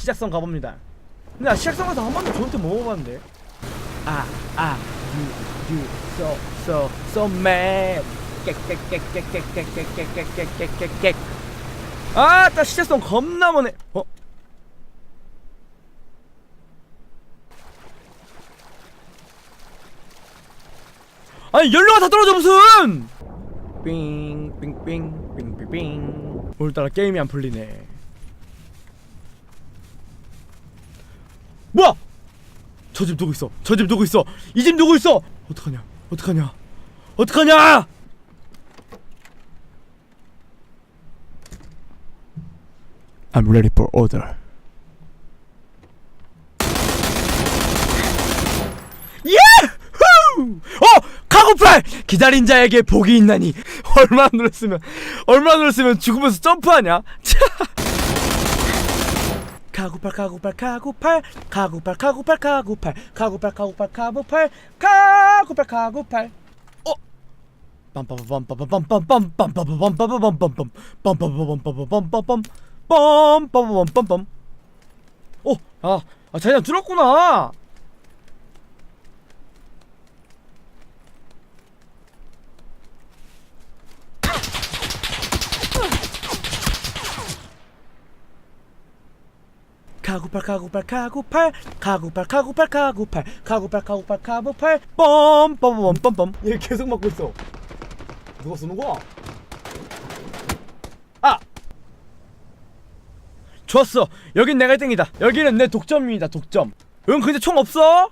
시작선 가봅니다. 나 시작선 가서 한 번도 팀못 먹어봤는데. 아, 아, you, you, so, so, so mad. 깨깨깨깨깨깨깨깨깨깨깨깨깨. 아, 딱 시작선 겁나 머네. 어? 아니 연료가 다 떨어져 무슨? 삥삥삥삥삥삥 오늘따라 게임이 안 풀리네. 뭐야? 저 집 누구 있어? 저 집 누구 있어? 이 집 누구 있어? 어떡하냐? 어떡하냐? 어떡하냐? I'm ready for order. 예 후! 어! 카고팔! 기다린 자에게 복이 있나니 얼마나 눌렀으면 얼마나 눌렀으면 죽으면서 점프하냐? 차! 카고팔 카고팔 카고팔 카고팔 카고팔 카고팔 카고팔 카고팔 카고팔 카고팔 카고팔 어? 어? 아, 아 들었구나 카구팔 카구팔 카구팔. 카구팔 카구팔 카구팔. 카구팔 카구팔 카구팔. 뻔뻔뻔뻔뻔 얘 계속 맞고 있어. 누가 쏘는 거야? 아! 좋았어. 여긴 내가 1등이다. 여기는 내 독점입니다 독점. 응 근데 총 없어?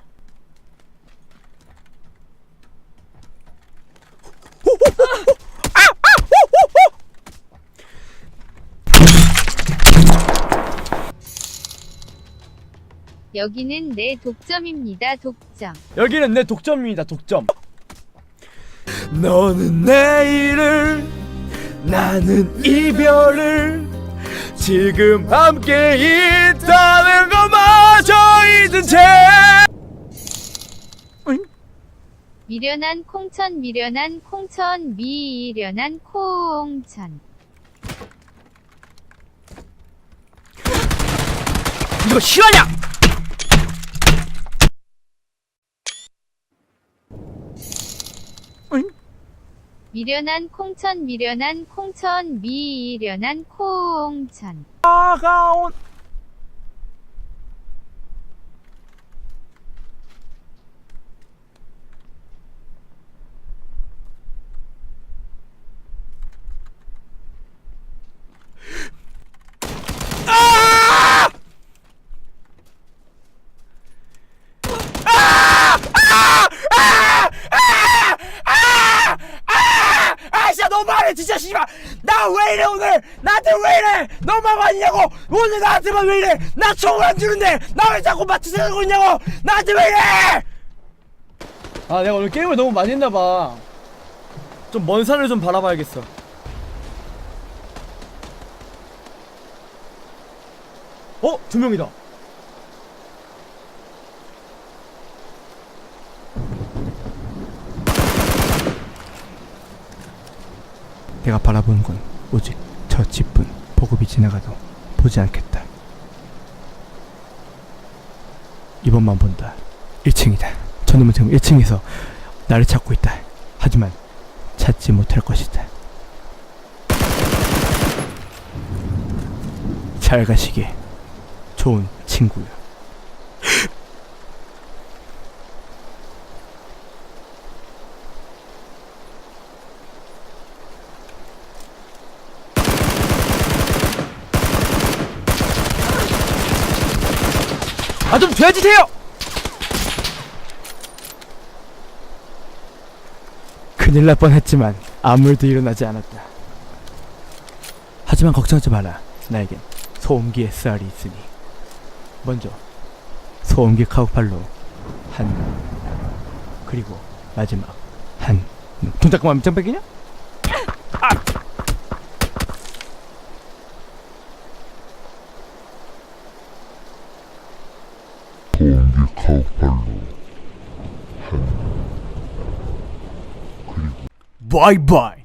여기는 내 독점입니다. 독점. 여기는 내 독점입니다 독점 너는 내일을 나는 이별을 지금 함께 있다는 것마저 잊은 채? 미련한 콩천 미련한 콩천 미련한 콩천. 이거 실화냐? 미련한 콩천 미련한 콩천 미련한 콩천. 차가운 아! 아, 진짜 너무하네, 진짜, 씨발! 나 왜 이래, 오늘! 나한테 왜 이래! 아니냐고! 오늘 나한테만 왜 이래! 나 총을 안 주는데! 나 왜 자꾸 마트 세우고 있냐고! 나한테 왜 이래! 아, 내가 오늘 게임을 너무 많이 했나봐. 좀 먼 산을 좀 바라봐야겠어. 어? 두 명이다. 내가 바라보는 건 오직 저 집뿐 보급이 지나가도 보지 않겠다. 이번만 본다. 1층이다. 저놈은 지금 1층에서 나를 찾고 있다. 하지만 찾지 못할 것이다. 잘 가시게. 좋은 친구야. 아, 좀 돼주세요! 큰일 날 뻔했지만 아무 일도 일어나지 않았다. 하지만 걱정하지 마라. 나에겐 소음기 SR이 있으니. 먼저 소음기 카우팔로 한 그리고 마지막 한 동작만 밑장 빼기냐? Bye bye.